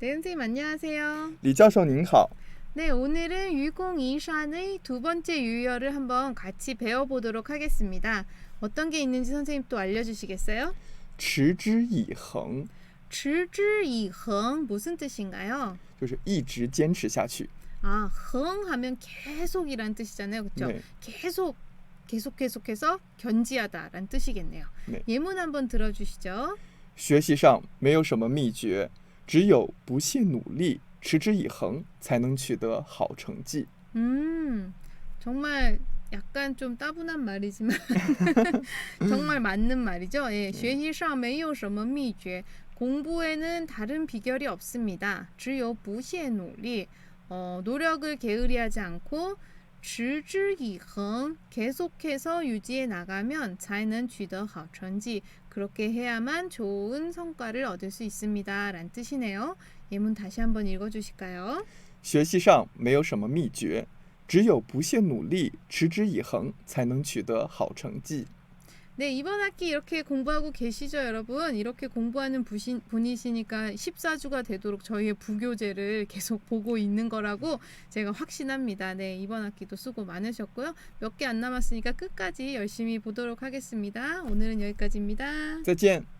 네, 선생님 안녕하세요. 李教授您好， 네, 오늘은 유공이산의 두 번째 유열을 한번 같이 배워보도록 하겠습니다. 어떤 게 있는지 선생님 또 알려주시겠어요? 持之以恒， 持之以恒 무슨 뜻인가요? 就是一直坚持下去。 아, 흥하면 계속이란 뜻이잖아요, 그렇죠? 对， 계속 계속 계속해서 견지하다란 뜻이겠네요. 네. 예문 한번 들어주시죠. 学习上没有什么秘诀， 只有不懈努力，持之以恒，才能取得好成绩。 음, 정말 약간 좀 따분한 말이지만 정말 맞는 말이죠. 예, 学习上没有什么秘诀. 공부에는 다른 비결이 없습니다. 只有不懈努力. 어, 노력을 게으리하지 않고 持之以恒 계속해서 유지해 나가면 才能取得好成绩. 그렇게 해야만 좋은 성과를 얻을 수 있습니다. 란 뜻이네요. 예문 다시 한번 읽어 주실까요? 学习上没有什么秘诀，只有不懈努力，持之以恒，才能取得好成绩。 네, 이번 학기 이렇게 공부하고 계시죠, 여러분? 이렇게 공부하는 부신, 분이시니까 14주가 되도록 저희의 부교재를 계속 보고 있는 거라고 제가 확신합니다. 네, 이번 학기도 수고 많으셨고요. 몇 개 안 남았으니까 끝까지 열심히 보도록 하겠습니다. 오늘은 여기까지입니다. 再见。